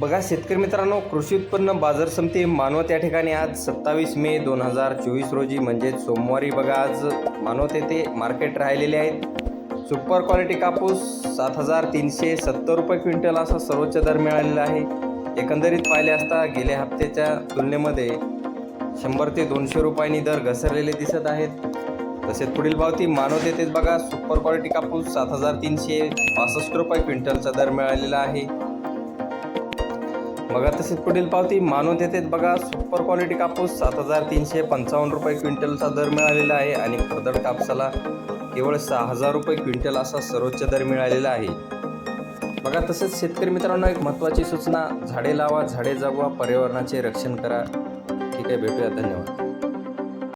बघा शेतकरी मित्रांनो कृषी उत्पन्न बाजार समिती मानवत या ठिकाणी आज सत्तावीस मे दोन हजार चोवीस रोजी म्हणजेच सोमवारी बघा आज मानवत येथे मार्केट राहिलेले आहेत. सुपर क्वालिटी कापूस सात हजार तीनशे सत्तर रुपये क्विंटल असा सर्वोच्च दर मिळालेला आहे. एकंदरीत पाहिले असता गेल्या हप्त्याच्या तुलनेमध्ये शंभर ते दोनशे रुपयांनी दर घसरलेले दिसत आहेत. तसेच पुढील पावती मानवत येथेच बघा सुपर क्वालिटी कापूस सात हजार तीनशे पासष्ट रुपये क्विंटलचा दर मिळालेला आहे. बघा तसेच पुढील पावती मानवत येथेच बघा. सुपर क्वालिटी कापूस सात हजार तीनशे पंचावन्न रुपये क्विंटलचा दर मिळालेला आहे आणि फरदड कापसाला केवळ सहा हजार रुपये क्विंटल असा सर्वोच्च दर मिळालेला आहे. बघा तसेच शेतकरी मित्रांनो एक महत्त्वाची सूचना झाडे लावा झाडे जगवा पर्यावरणाचे रक्षण करा. ठीक आहे भेटूया धन्यवाद.